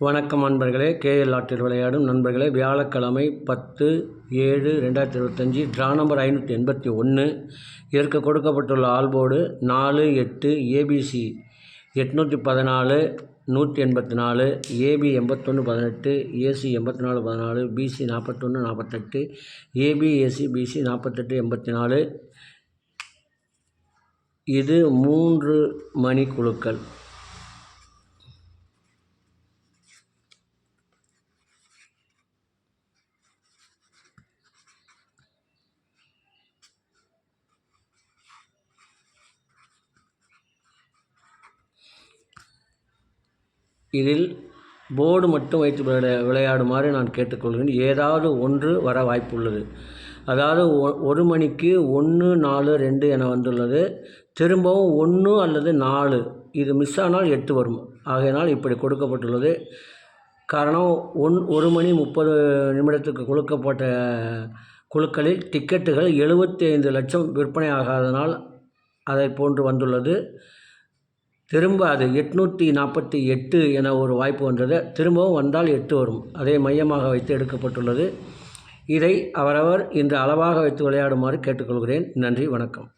வணக்கம் நண்பர்களே. கேஎல் ஆற்றில் விளையாடும் நண்பர்களே வியாழக்கிழமை பத்து ஏழு ரெண்டாயிரத்தி இருபத்தஞ்சி ட்ரா நம்பர் ஐநூற்றி எண்பத்தி ஒன்று இதற்கு கொடுக்கப்பட்டுள்ள ஆல்போர்டு நாலு எட்டு ஏபிசி எட்நூற்றி பதினாலு நூற்றி எண்பத்தி நாலு ஏபி எண்பத்தொன்று பதினெட்டு ஏசி எண்பத்தி நாலு பதினாலு பிசி நாற்பத்தொன்று நாற்பத்தெட்டு ஏபி ஏசி பிசி நாற்பத்தெட்டு எண்பத்தி நாலு. இது மூன்று மணி குழுக்கள் இதில் போர்டு மட்டும் வைத்து விளையா விளையாடுமாறு நான் கேட்டுக்கொள்கிறேன். ஏதாவது ஒன்று வர வாய்ப்புள்ளது. அதாவது ஒ ஒரு மணிக்கு ஒன்று நாலு ரெண்டு என வந்துள்ளது. திரும்பவும் ஒன்று அல்லது நாலு. இது மிஸ் ஆனால் எட்டு வரும். ஆகையினால் இப்படி கொடுக்கப்பட்டுள்ளது. காரணம் ஒன் ஒரு மணி முப்பது நிமிடத்துக்கு கொடுக்கப்பட்ட குழுக்களில் டிக்கெட்டுகள் எழுபத்தி ஐந்து லட்சம் விற்பனை ஆகாதனால் அதை போன்று வந்துள்ளது. திரும்ப அது எட்நூற்றி நாற்பத்தி எட்டு என ஒரு வாய்ப்பு வந்தது. திரும்பவும் வந்தால் எட்டு வரும். அதை மையமாக வைத்து எடுக்கப்பட்டுள்ளது. இதை அவரவர் இந்த அளவாக வைத்து விளையாடுமாறு கேட்டுக்கொள்கிறேன். நன்றி வணக்கம்.